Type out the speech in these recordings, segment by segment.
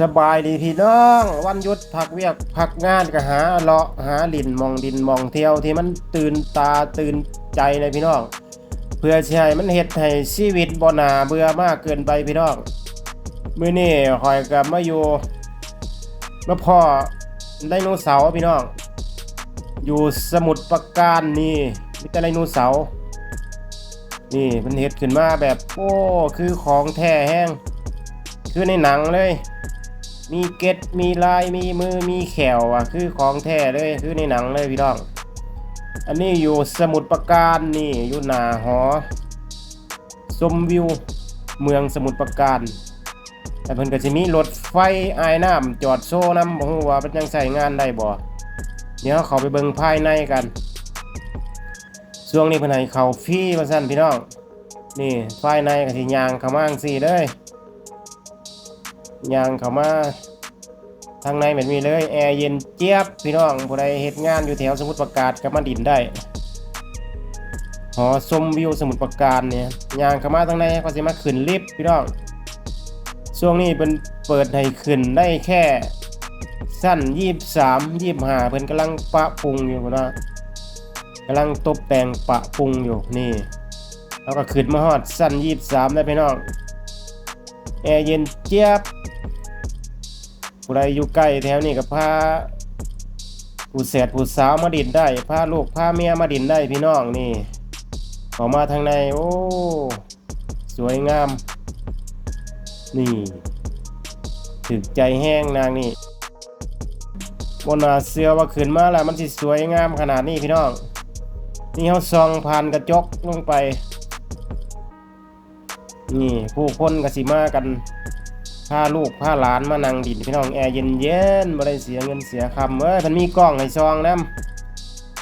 สบายดีพี่น้อง วันหยุดพักเวียกพักงานก็หาเลาะหาลินมองดินมองเที่ยวที่มันตื่นตาตื่นใจเลยพี่น้อง เพื่อสิให้มันเฮ็ดให้ชีวิตบ่นาเบื่อมากเกินไปพี่น้องมื้อนี้ข่อยก็มาอยู่มาพ่อไดโนเสาร์พี่น้อง อยู่สมุทรปราการนี่มีแต่ไดโนเสาร์นี่มันเฮ็ดขึ้นมาแบบโอ้คือของแท้แห้ง คือในหนังเลย มีเกตมีลายมีมือมีแขวอะ คือของแท้เลยคือในหนังเลยพี่น้อง อันนี้อยู่สมุทรปราการนี่อยู่หนาหอชมวิวเมืองสมุทรปราการแต่เพิ่นก็สิมีรถไฟอายน้ำจอดโซ่น้ำบ่ฮู้ว่าเป็นยังใช้งานได้บ่เดี๋ยวเขาไปเบิ่งภายในกันช่วงนี้เพิ่นให้เขาฟรีว่าซั่นพี่น้องนี่ภายในก็สิย่างเข้ามาจังซี่เล ยางเข้ามาทางในแบบนี้เลยแอร์เย็นเจี๊ยบพี่น้องผู้ใดเฮ็ดงานอยู่แถวสมุทรปราการก็มาดินได้หอชมวิวสมุทรปราการเนี่ยยางเข้ามาทางในก็สิมาขึ้นลิฟต์พี่น้องช่วงนี้เป็นเปิดให้ขึ้นได้แค่สั้น23 25เพิ่นกำลังปะปรุงอยู่นะกำลังตกแต่งปะปรุงอยู่นี่แล้วก็ขึ้นมาฮอดสั้น23ได้พี่น้องแอร์เย็นเจี๊ยบ ผู้ใดอยู่ใกล้แถวนี้ก็พาผู้แสดผู้สาวมาดินได้พาลูกพาเมียมาดินได้พี่น้องนี่ออกมาทางในโอ้สวยงาม นี่ถึกใจแห้งนางนี่บนนาเสือว่าขึ้นมาแล้วมันสิสวยงามขนาดนี้พี่น้อง นี่เขาซองผ่านกระจกลงไป นี่ผู้คนกสิมากัน พาลูกพาหลานมานั่งดินพี่น้องแอร์เย็นเย็นๆบ่ได้เสียเงินเสียคำเอ้ยมันมีกล้องให้ซองนํ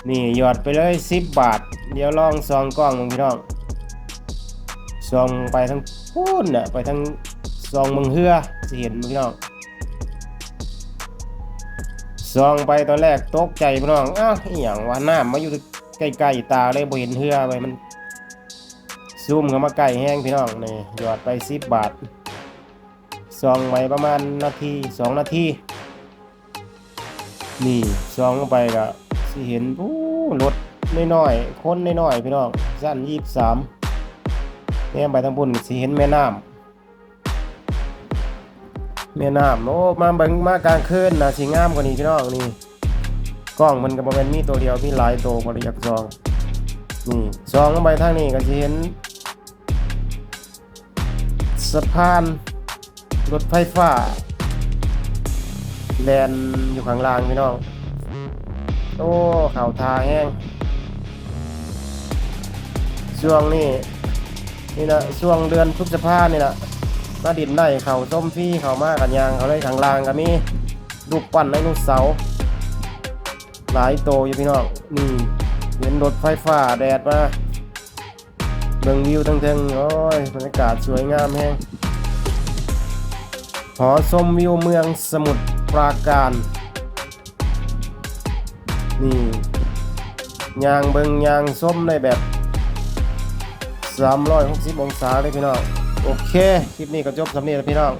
นี่หยอดไปเลย10บาท เดี๋ยวลองซองกล้องมึงพี่น้องซองไปทั้งพูนน่ะไปทั้งซองมึงเฮือสิเห็นพี่น้องซองไปตอนแรกตกใจพี่น้องอ้าวอหย่างว่าน้ำมาอยู่ใกล้ๆตาเลยบ่เห็นเฮือไปมันซูมเข้ามาใกล้แห้งพี่น้องนี่หยอดไปสิบบาท ซองไว้ประมาณนาทีสองนาทีนี่ซองเข้าไปก็สิเห็นผู้รถน้อยๆคนน้อยๆพี่น้องสั้นยี่สิบสามแม่ไปทางบุญสิเห็นแม่น้ำแม่น้ำโอ้มาเบิ่งมากลางคืนนะสิงามกว่านี้พี่น้องนี่กล้องมันก็บ่แม่นมีตัวเดียวมีหลายตัวบ่ได้อยากซองนี่ซองลงไปทางนี้ก็จะเห็นสะพาน รถไฟฟ้า แลนอยู่ข้างล่างพี่น้อง โอ้เข่าทาแห้ง ช่วงนี้นี่นะช่วงเดือนพฤษภานี่นะมาดินได้เขาส้มฟี่เขามากันยางเขาเลยข้างล่างก็มีลูกปั้นไดโนเสาหลายโตอยู่พี่น้องนี่เห็นรถไฟฟ้าแดดมาเบิ่งวิวทั้งเทิงโอ้ยบรรยากาศสวยงามแฮง หอชมวิวเมืองสมุทรปราการ นี่ยางเบิงยางส้มในแบบ 360 องศาเลยพี่น้อง โอเค คลิปนี้ก็จบสำเนียงแล้วพี่น้อง